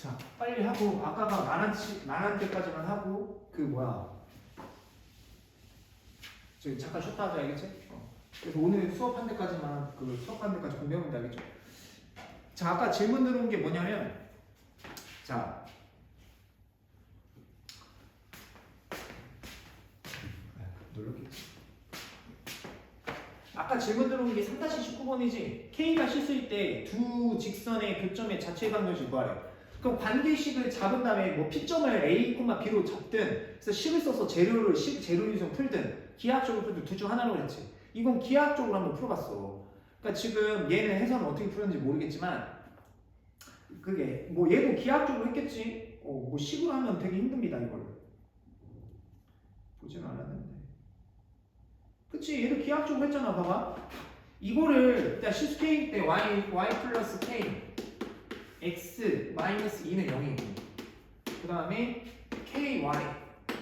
자, 빨리 하고 아까가 말한 치- 말한 때까지만 하고 그 뭐야? 저기 잠깐 쉬었다 하자 알겠지? 어. 그래서 오늘 수업한 데까지만 그 수업한 데까지 돼 알겠죠? 자, 아까 질문 들어온 게 뭐냐면 자. 놀랐겠지. 아까 질문 들어온 게 3-19번이지 K가 실수일 때 두 직선의 교점의 자체 방정식 구하래 그럼 관계식을 잡은 다음에 뭐 P점을 A, B로 잡든 그래서 식을 써서 재료를 식, 재료 유형 풀든 기하학적으로 풀든 둘 중 하나로 그랬지. 이건 기하학적으로 한번 풀어봤어. 그러니까 지금 얘는 해설은 어떻게 풀었는지 모르겠지만 그게 뭐 얘도 기하학적으로 했겠지. 어, 뭐 식으로 하면 되게 힘듭니다 이걸. 보진 않았는데. 그치? 얘도 기하학적으로 했잖아 봐봐. 이거를 일단 k 때 y y 플러스 k x 마이너스 2는 0이고 그 다음에 ky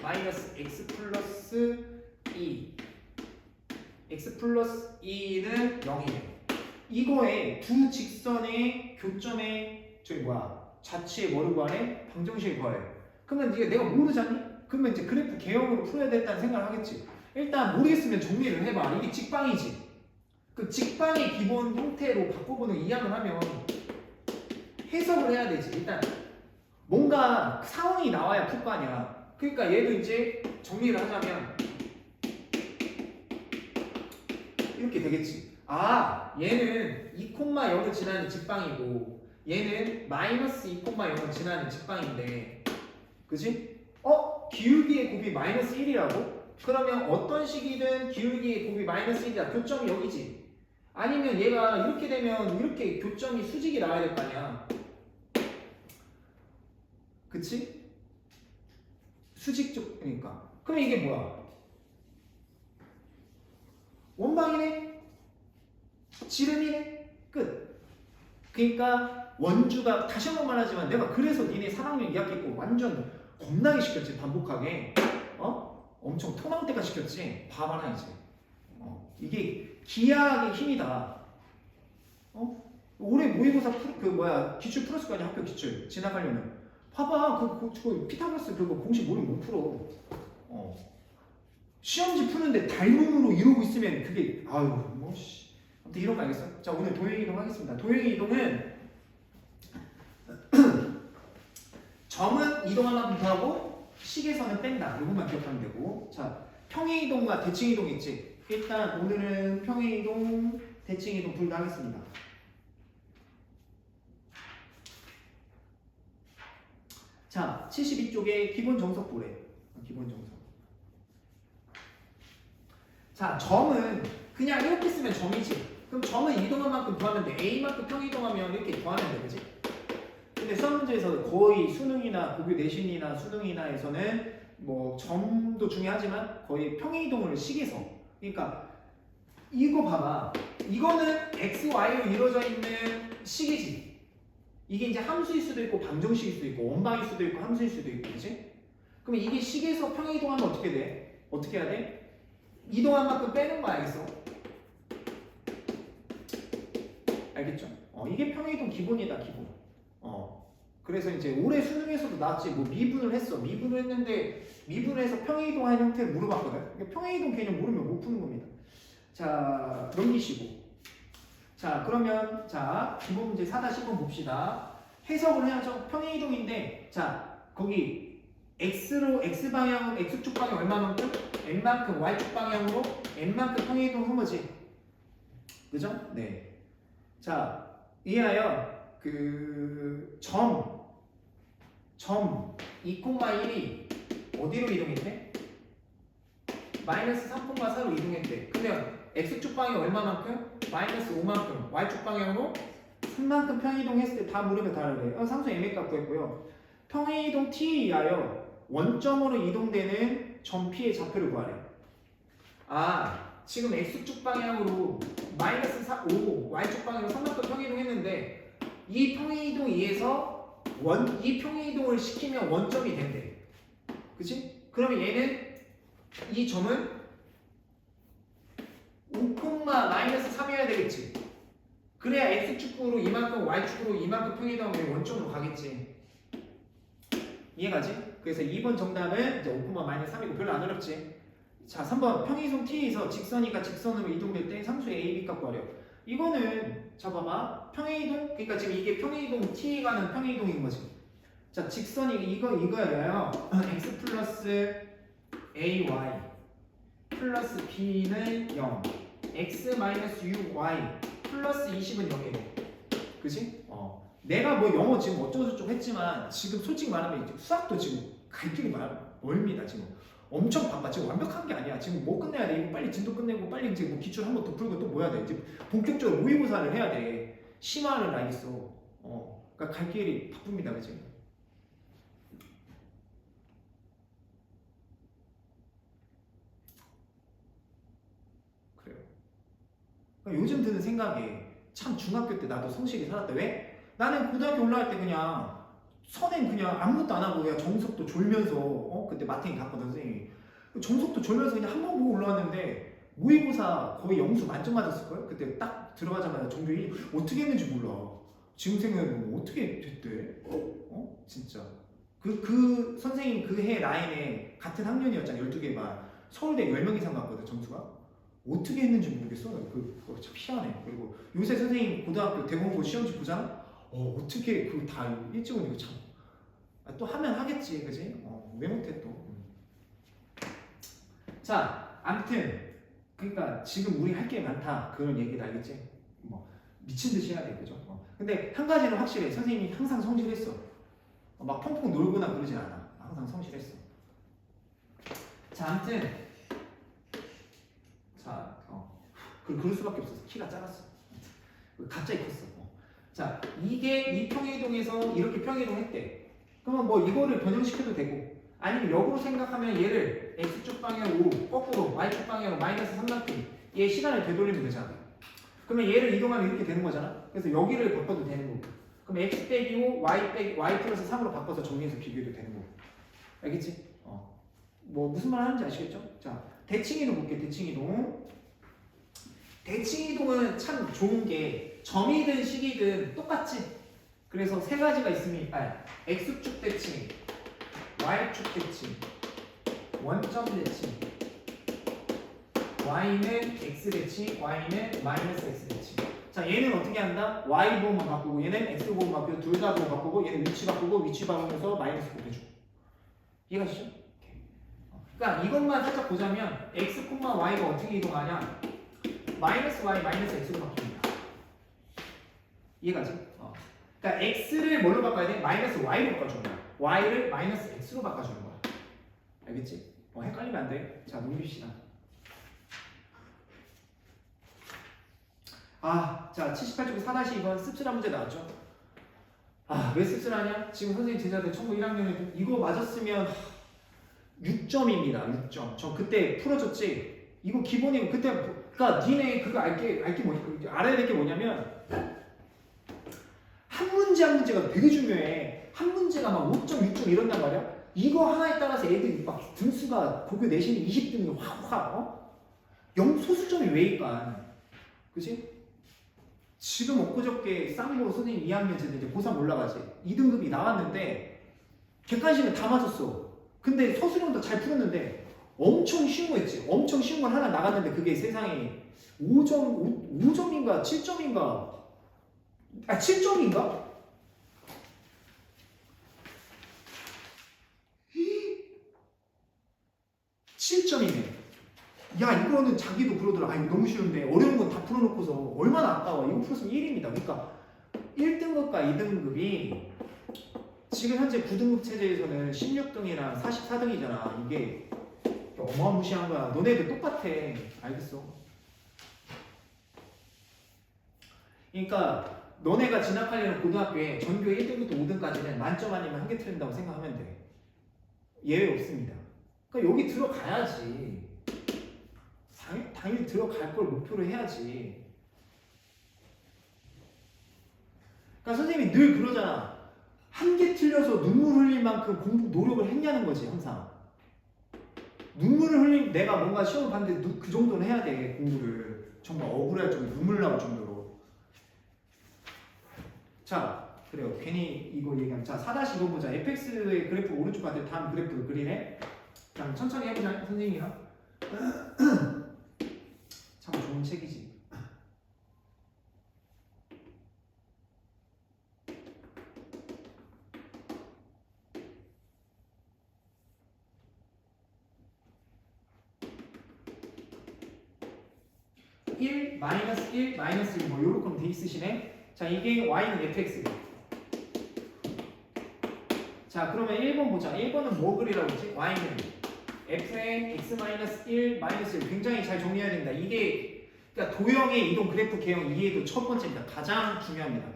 마이너스 x 플러스 2 x 플러스 2는 0이에요. 이거에 두 직선의 교점의 저기 뭐야? 자치의 뭐를 구하래? 방정식을 구하래 그러면 이게 내가 모르잖니? 그러면 이제 그래프 개형으로 풀어야 된다는 생각을 하겠지. 일단 모르겠으면 정리를 해봐. 이게 직방이지. 그 직방의 기본 형태로 바꿔보는 이양을 하면 해석을 해야 되지. 일단 뭔가 상황이 나와야 풀거 아니야. 그러니까 얘도 이제 정리를 하자면 이렇게 되겠지. 아, 얘는 2,0을 지나는 직방이고 얘는 마이너스 2,0을 지나는 직방인데 그지? 어? 기울기의 곱이 마이너스 1이라고? 그러면 어떤 식이든 기울기의 곱이 마이너스 1이야. 교점이 여기지. 아니면 얘가 이렇게 되면 이렇게 교점이 수직이 나와야 될 거 아니야. 그치? 수직 쪽이니까. 그럼 이게 뭐야? 원방이네? 지름이네? 끝. 그러니까 원주가 다시 한 번 말하지만 내가 그래서 니네 3학년 2학기 거 완전 겁나게 시켰지 반복하게 어? 엄청 토망대가 시켰지 봐봐라 이제 어, 이게 기하의 힘이다 어? 올해 모의고사 풀, 그 뭐야 기출 풀었을 거 아니야 학교 기출 지나가려면 봐봐 그, 그, 그 피타고라스 그거 공식 모르면 못 풀어. 어. 시험지 푸는데 닮음으로 이러고 있으면 그게 아유 뭐씨. 아무튼 이런 거 알겠어? 자 오늘 도형 이동 하겠습니다. 도형 이동은 점은 이동하면 하고 식에서는 뺀다. 이것만 기억하면 되고. 자 평행 이동과 대칭 이동 있지? 일단 오늘은 평행 이동 대칭 이동 둘 다 하겠습니다 자 72쪽에 기본 정석 보래. 기본 정석. 자 점은 그냥 이렇게 쓰면 점이지. 그럼 점은 이동한 만큼 더하면 돼. A만큼 평행 이동하면 이렇게 더하면 돼 그지? 근데 수학 문제에서 거의 수능이나 고교 내신이나 수능이나에서는 뭐 점도 중요하지만 거의 평행 이동을 식에서 그러니까 이거 봐봐. 이거는 x, y로 이루어져 있는 식이지 이게 이제 함수일 수도 있고 방정식일 수도 있고 원방일 수도 있고 함수일 수도 있고 그지 그럼 이게 식에서 평행 이동하면 어떻게 돼? 어떻게 해야 돼? 이동한 만큼 빼는 거 알겠어? 알겠죠? 어, 이게 평행 이동 기본이다 기본 어. 그래서 이제 올해 수능에서도 나왔지 뭐 미분을 했어 미분을 했는데 미분해서 평행 이동한 형태를 물어봤거든 그러니까 평행 이동 개념 모르면 못 푸는 겁니다 자 넘기시고 자 그러면 자 기본 문제 4-10번 봅시다 해석을 해야죠 평행 이동인데 자 거기 x로 x 방향 x축 방향 얼마만큼 n만큼 y축 방향으로 n만큼 평행 이동 한 거지 그죠? 네 자 이하여 그 점, 점 2,1이 어디로 이동했대? 마이너스 3,4로 이동했대. 그러면 x축 방향 얼마만큼? 마이너스 5만큼. y축 방향으로 3만큼 평이동했을 때다 다르래. 어, 상수 m값 구했고요. 평이동 t에 의하여 원점으로 이동되는 점 p의 좌표를 구하래. 아, 지금 x축 방향으로 마이너스 4, 5, y축 방향으로 3만큼 평이동했는데 이 평행이동 2에서 원, 이 평행이동을 시키면 원점이 된대. 그치? 그러면 얘는 이 점은 5, 마이너스 3이어야 되겠지. 그래야 x축으로 이만큼 y축으로 이만큼 평행이동하면 원점으로 가겠지. 이해가지? 그래서 2번 정답은 이제 5, 마이너스 3이고 별로 안 어렵지. 자, 3번 평이동 t에서 직선이가 직선으로 이동될 때 상수 a, b 값 구하려. 이거는 자 봐봐 평행이동 그러니까 지금 이게 평행이동 t 가는 평행이동인 거지. 자 직선이 이거 이거예요. x 플러스 ay 플러스 b는 0, x 마이너스 6y 플러스 20은 0이고, 그지? 어. 내가 뭐 영어 지금 어쩌고저쩌고 했지만 지금 솔직히 말하면 수학도 지금 갈 길이 많- 멀습니다 지금. 엄청 바빠. 지금 완벽한 게 아니야. 지금 뭐 끝내야 돼? 이거 빨리 진도 끝내고 빨리 이제 뭐 기출 한번 더 풀고 또 뭐 해야 돼? 이제 본격적으로 모의고사를 해야 돼. 심화를 알겠어. 어. 그러니까 갈 길이 바쁩니다, 그지? 그래요. 요즘 드는 생각이 참 중학교 때 나도 성실히 살았다. 왜? 나는 고등학교 올라갈 때 그냥 선행 그냥 아무것도 안 하고 그냥 정석도 졸면서 어? 그때 마탱이 갔거든 선생님이. 정석도 졸면서 그냥 한 번 보고 올라왔는데 모의고사 거의 영수 만점 맞았을 걸? 그때 딱 들어가자마자 전교 1 어떻게 했는지 몰라. 지금 생각해보면 어떻게 됐대? 어? 진짜. 그 그 선생님 그 해 라인에 같은 학년이었잖아. 12개 반. 서울대 10명 이상 갔거든 점수가 어떻게 했는지 모르겠어 그 그거 참 희한해 그리고 요새 선생님 고등학교 대공고 시험지 보잖아 어 어떻게 그다 일찍 오니까 참. 아, 또 하면 하겠지, 그지? 어, 왜 못해 또? 음. 자, 아무튼 그러니까 지금 우리 할 게 많다 그런 얘기다, 알겠지? 뭐 미친 듯이 해야 돼, 그죠? 어. 근데 한 가지는 확실해, 선생님이 항상 성실했어. 어, 막 펑펑 놀거나 그러지 않아. 항상 성실했어. 자, 아무 튼 자, 어, 그 그럴 수밖에 없었어. 키가 작았어. 갑자기 컸어. 어. 자, 이게 이 평행이동에서 이렇게 평행이동했대. 그러면 뭐 이거를 변형시켜도 되고 아니면 역으로 생각하면 얘를 x축 방향 5 거꾸로 y축 방향으로 마이너스 3만큼 얘 시간을 되돌리면 되잖아. 그러면 얘를 이동하면 이렇게 되는 거잖아. 그래서 여기를 바꿔도 되는 거고. 그럼 x 빼기 5, y 빼기 y 플러스 3으로 바꿔서 정리해서 비교해도 되는 거고. 알겠지? 어. 뭐 무슨 말 하는지 아시겠죠? 자, 대칭이동 볼게. 대칭이동. 대칭이동은 참 좋은 게 점이든 식이든 똑같지. 그래서 세 가지가 있으면 아, x축 대칭, y축 대칭, 원점 대칭. y는 x 대칭, y는 마이너스 x 대칭. 자, 얘는 어떻게 한다? y 부호만 바꾸고 얘는 x 부호만 바꾸고 둘다 부호 바꾸고 얘는 위치 바꾸고 위치 바꾸면서 마이너스 곱해줘. 이해가시죠? 그러니까 이것만 살짝 보자면 x, y가 어떻게 이동하냐? 마이너스 y 마이너스 x로 바뀝니다. 이해가지? 어. 그러니까 x를 뭘로 바꿔야 돼? 마이너스 y로 바꿔주는 거야. y를 마이너스 x로 바꿔주는 거야. 알겠지? 어, 헷갈리면 안 돼. 자, 넘깁시다. 아, 자, 78쪽 4-2번 씁쓸한 문제 나왔죠? 아, 왜 씁쓸하냐? 지금 선생님 제자들 청구 1학년에 이거 맞았으면 6점입니다. 6점. 저 그때 풀어줬지? 이거 기본이고 그때 그러니까 니네 그거 알게 알게 뭐냐 알아야 될 게 뭐냐면 한 문제 한 문제가 되게 중요해. 한 문제가 막 5점, 6점 이런단 말이야. 이거 하나에 따라서 애들이 막 등수가 고교 내신이 20등이 확확 어? 영 소수점이 왜일까? 그지? 지금 엊그저께 쌍고 선생님 2학년 때 이제 고3 올라가지 2등급이 나왔는데 객관식은 다 맞았어. 근데 서술형도 잘 풀었는데 엄청 쉬운 거 있지. 엄청 쉬운 걸 하나 나갔는데 그게 세상에 5점, 5, 5점인가 7점인가 아 7점인가? 칠 7점이네. 야 이거는 자기도 그러더라. 아 이거 너무 쉬운데 어려운 건 다 풀어놓고서 얼마나 아까워. 이거 풀었으면 1입니다. 그러니까 1등급과 2등급이 지금 현재 9등급 체제에서는 16등이랑 44등이잖아. 이게 어마무시한 거야. 너네들 똑같아. 알겠어? 그러니까 너네가 진학하려는 고등학교에 전교 1등부터 5등까지는 만점 아니면 한 개 틀린다고 생각하면 돼. 예외 없습니다. 그러니까 여기 들어가야지. 당, 당연히 들어갈 걸 목표로 해야지. 그러니까 선생님이 늘 그러잖아. 한 개 틀려서 눈물 흘릴 만큼 공부 노력을 했냐는 거지 항상. 눈물을 흘림 내가 뭔가 시험을 봤는데 누- 그 정도는 해야 돼 공부를 정말 억울할 정도 눈물 나올 정도로. 자 그래요. 괜히 이거 얘기하면 자 4-2번 보자. fx의 그래프 오른쪽 반대 다음 그래프를 그리네. 그냥 천천히 해보자 선생님이랑. 참 좋은 책이지. (1) 마이너스 1 마이너스 1뭐 요렇게 돼 있으시네. 자 이게 y는 fx 자 그러면 1번 보자. 1번은 뭐 그리라고 했지? y는 f의 x 마이너스 1 마이너스 1 굉장히 잘 정리해야 된다. 이게 그러니까 도형의 이동 그래프 개형 이해도 첫 번째입니다 가장 중요합니다.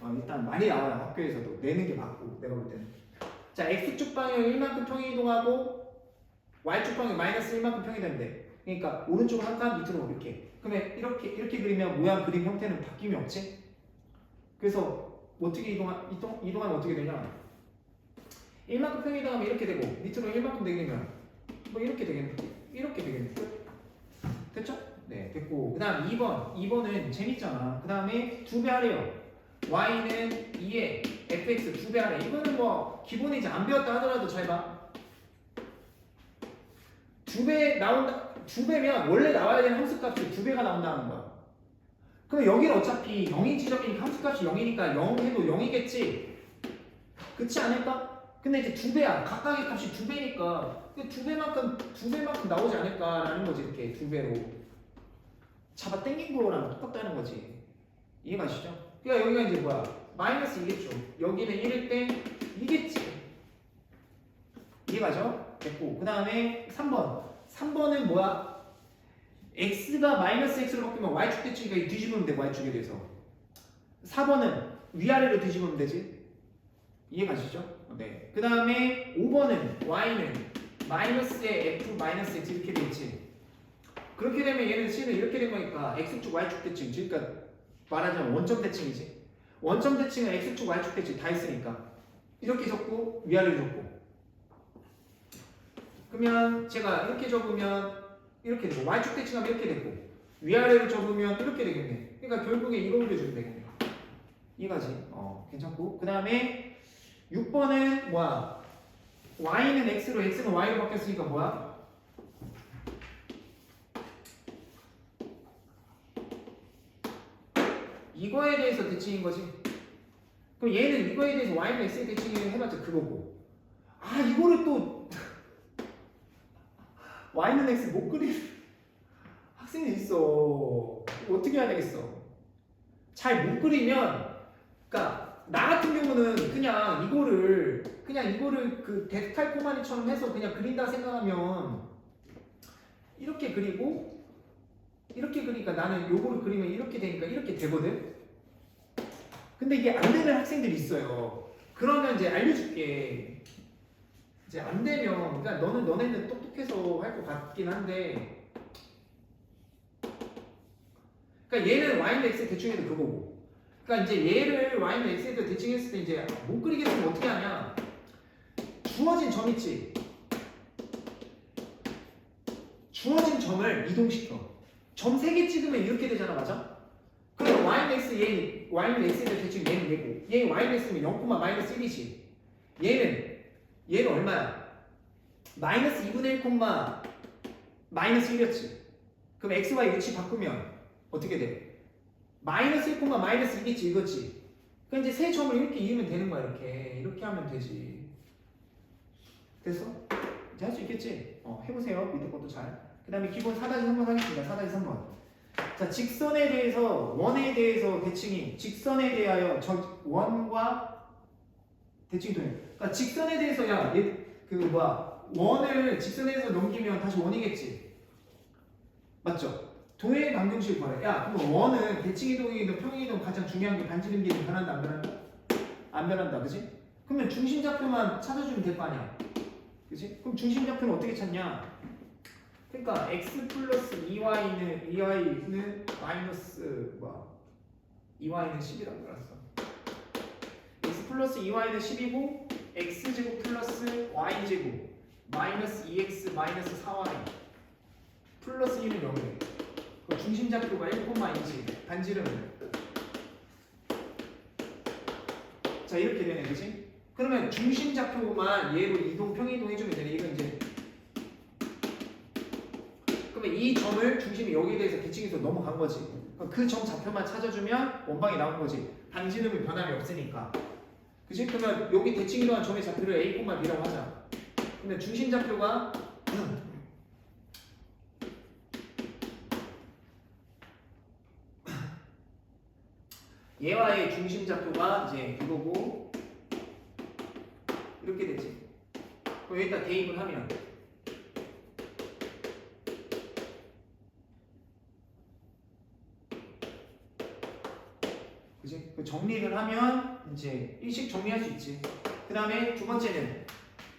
어, 일단 많이 나와요 학교에서도. 내는 게 맞고 내가 볼 때는. 자 x축 방향 1만큼 평이동하고 y축 방향 마이너스 1만큼 평이된대 그러니까 오른쪽 한 칸 밑으로 이렇게. 그러면 이렇게 이렇게 그리면 모양 그림 형태는 바뀜이 없지 그래서 어떻게 이동하, 이동, 이동하면 어떻게 되냐? 1만큼 평이 이동하면 이렇게 되고 밑으로 1만큼 되면 뭐 이렇게 되겠네. 이렇게 되겠네. 끝. 됐죠? 네 됐고. 그 다음 2번. 2번은 재밌잖아. 그 다음에 두배 하래요. y는 2에 fx 두배 하래. 이거는 뭐 기본이지. 안 배웠다 하더라도 잘 봐. 두 배 나온다 두 배면 원래 나와야 되는 함수값이 두 배가 나온다는 거야. 그럼 여기는 어차피 0인 지점이니까 함수값이 0이니까 0 해도 0이겠지? 그렇지 않을까? 근데 이제 두 배야. 각각의 값이 두 배니까. 그두 배만큼 두 배만큼 나오지 않을까라는 거지 이렇게 두 배로. 잡아 당긴 거랑 똑같다는 거지. 이해 가시죠? 그러니까 여기가 이제 뭐야? 마이너스 이겠죠. 여기는 1일 때 이겠지. 이해 가죠? 됐고 그 다음에 3번 3번은 뭐야 x가 마이너스 x로 바뀌면 y축 대칭이니까 뒤집으면 돼 y축에 대해서 4번은 위아래로 뒤집으면 되지 이해 가시죠? 네. 그 다음에 5번은 y는 마이너스에 f 마이너스 x 이렇게 돼 있지. 그렇게 되면 얘는 c는 이렇게 된 거니까 x축 y축 대칭. 그러니까 말하자면 원점 대칭이지. 원점 대칭은 x축 y축 대칭 다 있으니까 이렇게 적고 위아래로 적고. 그러면 제가 이렇게 적으면 이렇게 되고 y축 대칭하면 이렇게 되고 위아래로 적으면 이렇게 되겠네. 그러니까 결국에 이거 그려주면 되겠네. 이해가지? 어, 괜찮고. 그 다음에 6번은 뭐야? y는 x로 x는 y로 바뀌었으니까 뭐야? 이거에 대해서 대칭인 거지. 그럼 얘는 이거에 대해서 y는 x에 대칭을 해봤자 그거고. 아 이거를 또 y는 x 못 그리 학생이 있어. 어떻게 해야 되겠어? 잘 못 그리면, 그러니까 나 같은 경우는 그냥 이거를 그냥 이거를 그 데칼코마니처럼 해서 그냥 그린다 생각하면 이렇게 그리고 이렇게 그리니까 나는 요거를 그리면 이렇게 되니까 이렇게 되거든. 근데 이게 안 되는 학생들이 있어요. 그러면 이제 알려줄게. 이제 안 되면 그러니까 너는 너네는 똑똑 해서 할 것 같긴 한데 그러니까 얘는 y는 x 대충해도 그거고 그러니까 이제 얘를 y는 x에다 대칭했을 때 이제 못 그리게 되면 어떻게 하냐? 주어진 점 있지. 주어진 점을 이동시켜. 점 3개 찍으면 이렇게 되잖아, 맞아? 그럼 y는 x, 얘 y는 x에다 대칭 얘는 얘고, 얘 y는 x면 0, 마이너스 1이지. 얘는 얘는 얼마야? 마이너스 2분의 1, 마이너스 1이었지. 그럼 x, y 위치 바꾸면 어떻게 돼? 마이너스 1, 마이너스 2겠지 이거지. 그럼 이제 세 점을 이렇게 이으면 되는 거야 이렇게 이렇게 하면 되지. 됐어? 이제 할 수 있겠지? 어 해보세요 밑에 것도 잘. 그 다음에 기본 4-3번 하겠습니다. 4-3번. 자 직선에 대해서 원에 대해서 대칭이 직선에 대하여 저 원과 대칭 도형. 그러니까 직선에 대해서 야그 뭐야 원을 직선에서 넘기면 다시 원이겠지. 맞죠? 도형의 방정식 구하래. 야, 그럼 원은 대칭 이동이든 평행 이동 가장 중요한 게 반지름 길이 변한다 안 변한다? 안 변한다, 그지? 그러면 중심 좌표만 찾아주면 될 거 아니야, 그지? 그럼 중심 좌표는 어떻게 찾냐? 그러니까 x 플러스 2y는 2y는 마이너스 뭐 2y는 10이라고 알았어. x 플러스 2y는 10이고 x 제곱 플러스 y 제곱 마이너스 2x 마이너스 4y 플러스 1은 0이래. 그 중심 좌표가 1,2지 반지름은 자 이렇게 되네 그지? 그러면 중심 좌표만 얘로 이동 평이동 해주면 되네 이건 이제 그러면 이 점을 중심이 여기에 대해서 대칭해서 넘어간 거지 그 점 좌표만 찾아주면 원방이 나온 거지 반지름이 변함이 없으니까 그지? 그러면 여기 대칭 이동한 점의 좌표를 A, B라고 하자 근데 중심 좌표가 얘와의 중심 좌표가 이제 이거고 이렇게 되지. 그럼 여기다 대입을 하면 그지? 그 정리를 하면 이제 일식 정리할 수 있지. 그 다음에 두 번째는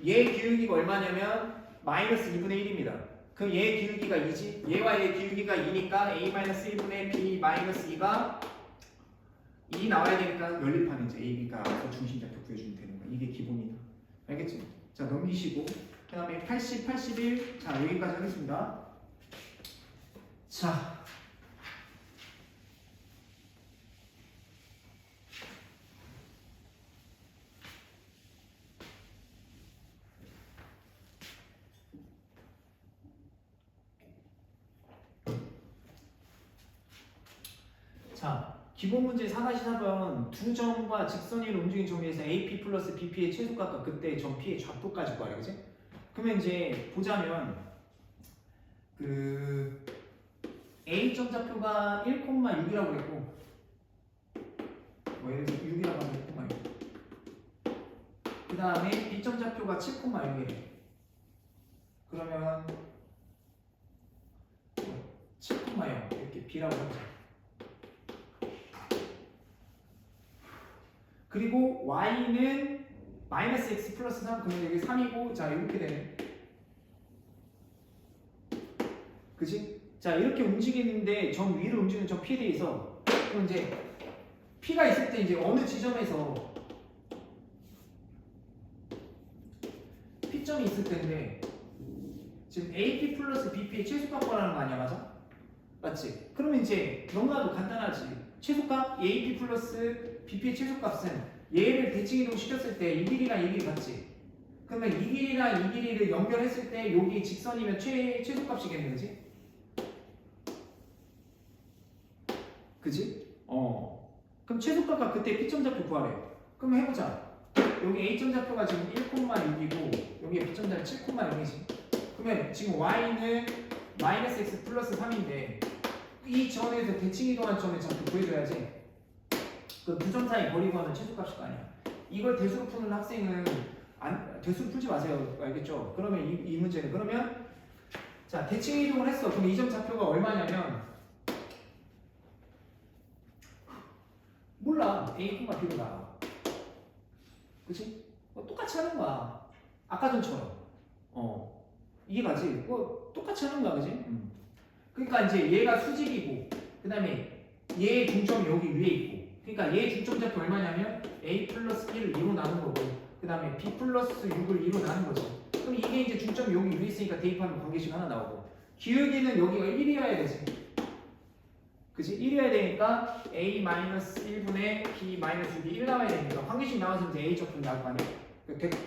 얘 기울기가 얼마냐면 마이너스 2분의 1입니다. 그얘 기울기가 2지. 얘와 얘 기울기가 2니까 a 마이너스 1분의 b 마이너스 2가 2 나와야 되니까 연립하는 이제 AB가 알아서 중심 좌표 구해주면 되는 거야. 이게 기본이다. 알겠지? 자 넘기시고 그 다음에 80, 81. 자 여기까지 하겠습니다. 자. 자, 기본 문제 4-4번 두 점과 직선 위로 움직이는 점에서 AP 플러스 BP의 최소값과 그때 점 P의 좌표까지 구하래 그지? 그러면 이제 보자면 그 A점 좌표가 1,6이라고 그랬고 뭐 예를 들어서 6이라고 하면 1,6. 그 다음에 B점 좌표가 7,6이래. 그러면 7,0 이렇게 B라고 하자. 그리고 y는 마이너스 x 플러스 3 그러면 여기 3이고 자 이렇게 되네 그지? 자 이렇게 움직이는데 점 위로 움직이는 저 P에 대해서 그럼 이제 P가 있을 때 이제 어느 지점에서 P점이 있을 텐데 지금 AP 플러스 BP의 최소값 구하라는 거 아니야 맞아? 맞지? 그러면 이제 너무나도 간단하지 최소값 AP 플러스 BP의 최소값은 얘를 대칭 이동 시켰을 때 이 길이랑 이 길이 같지? 그러면 이 길이랑 이 길이를 연결했을 때 여기 직선이면 최, 최소값이겠네 그지? 그지? 어 그럼 최소값과 그때 P점 좌표 구하래 그럼 해보자 여기 A점 좌표가 지금 1,6이고 여기 B점 좌표 7,0이지 그러면 지금 Y는 마이너스 X 플러스 3인데 이 점에서 대칭 이동한 점의 좌표 구해줘야지 그 두 점 사이 거리 구하는 최소값일 거 아니야. 이걸 대수로 푸는 학생은 안, 대수로 풀지 마세요. 알겠죠? 그러면 이, 이 문제는 그러면 자 대칭 이동을 했어. 그럼 이점 좌표가 얼마냐면 몰라. A, B로 나와. 그치? 뭐 똑같이 하는 거야. 아까 전처럼. 어. 이게 가지. 뭐 똑같이 하는 거야. 그지? 음. 그러니까 이제 얘가 수직이고 그 다음에 얘의 중점이 여기 위에 있고 그러니까 얘 중점 좌표 얼마냐면 a 플러스 1을 2로 나눈 거고 그 다음에 b 플러스 6을 2로 나눈 거죠 그럼 이게 이제 중점이 여기 위에 있으니까 대입하면 관계식 하나 나오고 기울기는 여기가 1이어야 되지 그지? 1이어야 되니까 a 마이너스 1분의 b 마이너스 6이 1 나와야 되니까 관계식 나와서 이제 a 적분 나올 거 아니야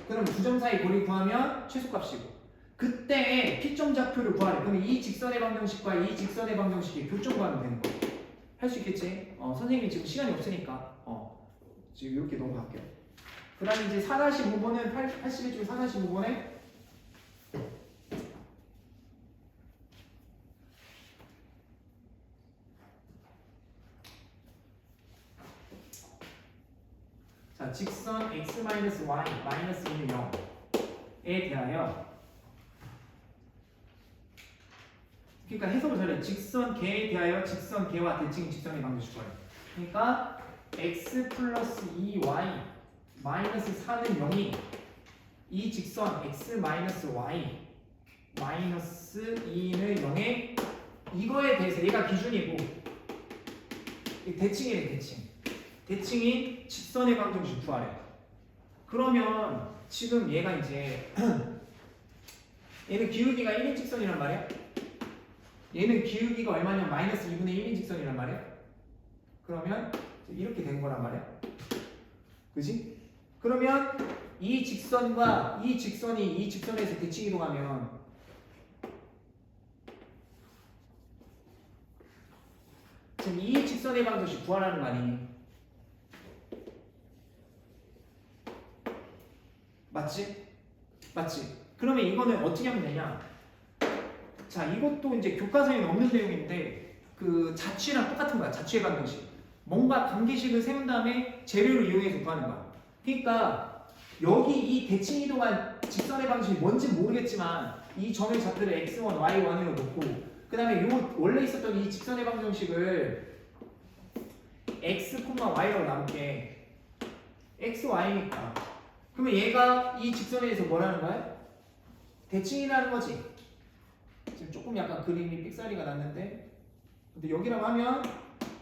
그럼 두 점 사이 거리 구하면 최소값이고 그때 P점 좌표를 구하래. 그러면 이 직선의 방정식과 이 직선의 방정식이 교점 구하면 되는 거야. 할수 있겠지? 어, 선생님이 지금 시간이 없으니까 어, 지금 이렇게 넘어갈게요. 그 다음에 이제 4-5번은 81중 4-5번에 자, 직선 x-y 마이너스 2는 0에 대하여 그러니까 해석을 잘해. 직선 개에 대하여 직선 개와 대칭 직선의 방정식 거예요. 그러니까 x 플러스 2y 마이너스 4는 0이 이 직선 x 마이너스 y 마이너스 2는 0에 이거에 대해서 얘가 기준이고 이 대칭이래 대칭. 대칭이 직선의 방정식 구하래. 그러면 지금 얘가 이제 얘는 기울기가 1인 직선이란 말이야. 얘는 기울기가 얼마냐 마이너스 2분의 1인 직선이란 말이야. 그러면 이렇게 된 거란 말이야. 그지? 그러면 이 직선과 이 직선이 이 직선에서 대칭 이동하면 지금 이 직선의 방정식 구하라는 거 아니니? 맞지? 맞지? 그러면 이거는 어떻게 하면 되냐? 자, 이것도 이제 교과서에 없는 내용인데 그 자취랑 똑같은 거야. 자취의 방정식. 뭔가 관계식을 세운 다음에 재료를 이용해서 구하는 거야. 그러니까 여기 이 대칭 이동한 직선의 방식이 뭔지 모르겠지만 이 점의 좌표를 x1, y1으로 놓고 그 다음에 요 원래 있었던 이 직선의 방정식을 x, y로 나눌게 x, y니까 그러면 얘가 이 직선에 대해서 뭐라는 거야? 대칭이라는 거지 지금 조금 약간 그림이 삑사리가 났는데 근데 여기라고 하면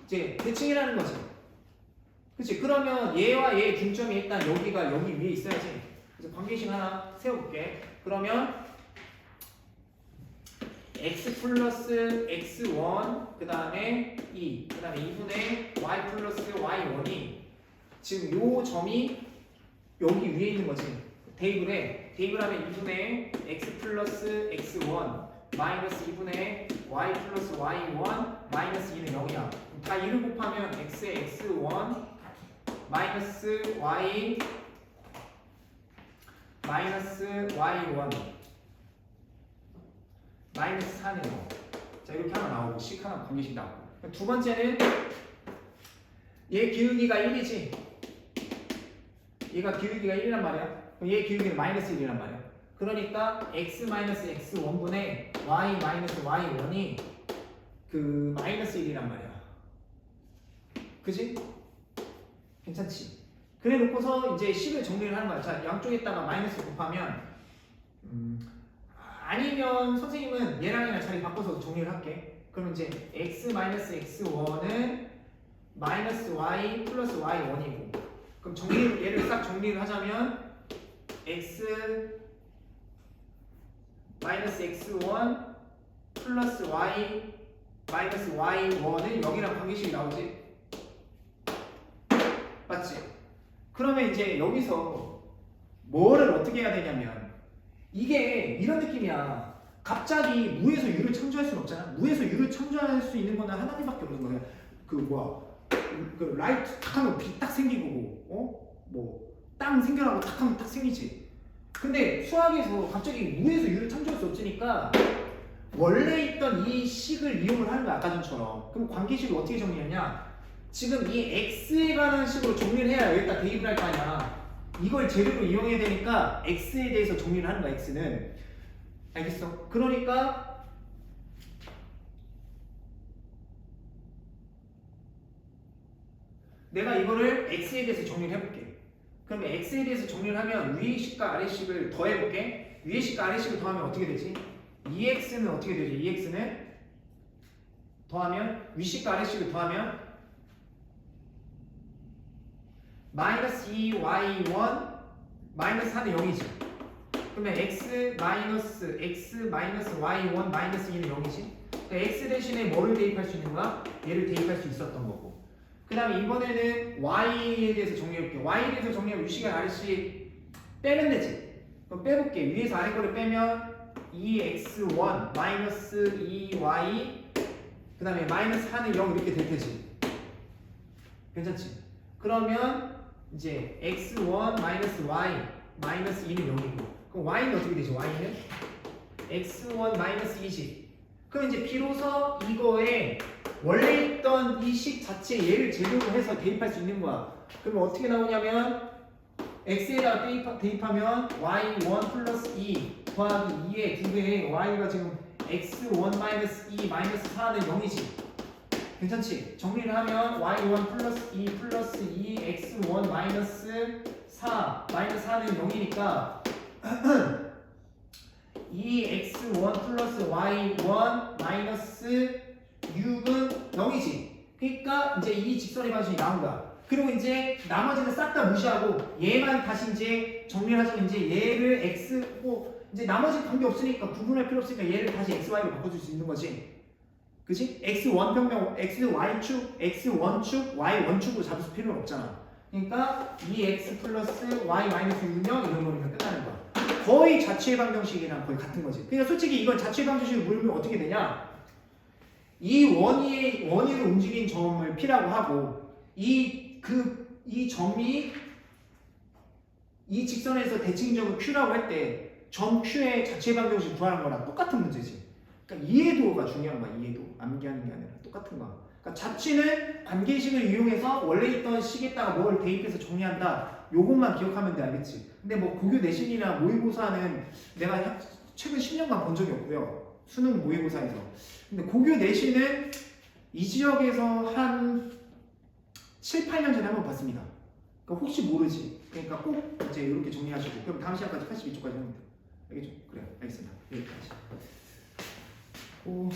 이제 대칭이라는 거지. 그치? 그러면 얘와 얘의 중점이 일단 여기가 여기 위에 있어야지. 그래서 관계식 하나 세워볼게. 그러면 x 플러스 x1 그 다음에 2 그 다음에 2분의 y 플러스 y1이 지금 요 점이 여기 위에 있는 거지. 테이블에. 테이블 하면 2분의 x 플러스 x1 마이너스 2분의 y 플러스 y1 마이너스 2는 0이야. 다 1을 곱하면 x에 x1 마이너스 y 마이너스 y1 마이너스 4네요. 자 이렇게 하나 나오고 식 하나 나오고 두 번째는 얘 기울기가 1이지? 얘가 기울기가 1이란 말이야. 그럼 얘 기울기는 마이너스 1이란 말이야 그러니까 x 마이너스 x1분의 y 마이너스 y1이 그 마이너스 1이란 말이야 그지? 괜찮지? 그래 놓고서 이제 식을 정리를 하는 거야 자 양쪽에다가 마이너스 곱하면 음, 아니면 선생님은 얘랑 얘랑 자리 바꿔서 정리를 할게. 그럼 이제 x 마이너스 x1은 마이너스 y 플러스 y1이고 그럼 정리 얘를 싹 정리를 하자면 x 마이너스 x1 플러스 y 마이너스 y1은 여기랑 관계식이 나오지? 맞지? 그러면 이제 여기서 뭐를 어떻게 해야 되냐면 이게 이런 느낌이야. 갑자기 무에서 유를 창조할 수는 없잖아. 무에서 유를 창조할 수 있는 거는 하나님밖에 없는 거야. 그 뭐야, 그 라이트 탁 하면 빛 딱 생기고, 어, 뭐 땅 생겨나고 탁 하면 딱 생기지. 근데 수학에서 갑자기 무에서 유를 창조할 수 없으니까 원래 있던 이 식을 이용을 하는 거야 아까 전처럼. 그럼 관계식을 어떻게 정리하냐? 지금 이 x에 관한 식으로 정리를 해야 여기다 대입을 할 거 아니야. 이걸 재료로 이용해야 되니까 x에 대해서 정리를 하는 거야 x는 알겠어? 그러니까 내가 이거를 x에 대해서 정리를 해볼게 그러면 x에 대해서 정리를 하면 위의 식과 아래 식을 더해볼게 위의 식과 아래 식을 더하면 어떻게 되지? 2x는 어떻게 되지? 2x는 더하면 위 식과 아래 식을 더하면 마이너스 2y1 마이너스 4는 0이지 그러면 x 마이너스 x 마이너스 y1 마이너스 2는 0이지 그러니까 x 대신에 뭐를 대입할 수 있는 거야? 얘를 대입할 수 있었던 거고 그 다음에 이번에는 y에 대해서 정리해볼게 y에 대해서 정리하면 위시간 아래식 빼면 되지? 그럼 빼볼게. 위에서 아래 거를 빼면 2x1 마이너스 2y 그 다음에 마이너스 4는 0 이렇게 될 테지? 괜찮지? 그러면 이제 x1 마이너스 y 마이너스 2는 0이고. 그럼 y는 어떻게 되죠? y는? x1 마이너스 20 그럼 이제 비로소 이거에 원래 있던 이 식 자체 얘를 재료로 해서 대입할 수 있는 거야 그러면 어떻게 나오냐면 x에다가 대입하, 대입하면 y1 플러스 2 더하기 2의 두 배에 y가 지금 x1 마이너스 2 마이너스 4는 0이지 괜찮지? 정리를 하면 y1 플러스 2 플러스 2 x1 마이너스 4 마이너스 4는 0이니까 2x1 플러스 y1 마이너스 6은 0이지 그러니까 이제 이 직선의 방식이 나온 거야 그리고 이제 나머지는 싹 다 무시하고 얘만 다시 이제 정리를 하자면 이제 얘를 x 뭐 이제 나머지 관계 없으니까 구분할 필요 없으니까 얘를 다시 x, y로 바꿔줄 수 있는 거지 그지? x1 평면 x y축, x1축, y1축으로 잡을 필요는 없잖아. 그러니까 2x 플러스 y 마이너스 6명 이런 거면 끝나는 거야. 거의 자취의 방정식이랑 거의 같은 거지. 그러니까 솔직히 이건 자취의 방정식을 물으면 어떻게 되냐? 이 원위의 원위로 움직인 점을 p라고 하고 이 그 이 점이 이 직선에서 대칭점을 q라고 할 때 점 q의 자취의 방정식 구하는 거랑 똑같은 문제지. 그러니까 이해도가 중요한 거야. 이해도 암기하는 게 아니라 똑같은 거야. 그러니까 자취는 관계식을 이용해서 원래 있던 식에다가 뭘 대입해서 정리한다. 요것만 기억하면 돼 알겠지? 근데 뭐 고교 내신이나 모의고사는 내가 한- 최근 10년간 본 적이 없고요. 수능 모의고사에서. 근데 고교 내신은 이 지역에서 한 7, 8년 전에 한 번 봤습니다. 그러니까 혹시 모르지. 그러니까 꼭 이제 이렇게 정리하시고 그럼 다음 시간까지 82초까지 하면 돼요. 알겠죠? 그래요. 알겠습니다. 여기까지. 오.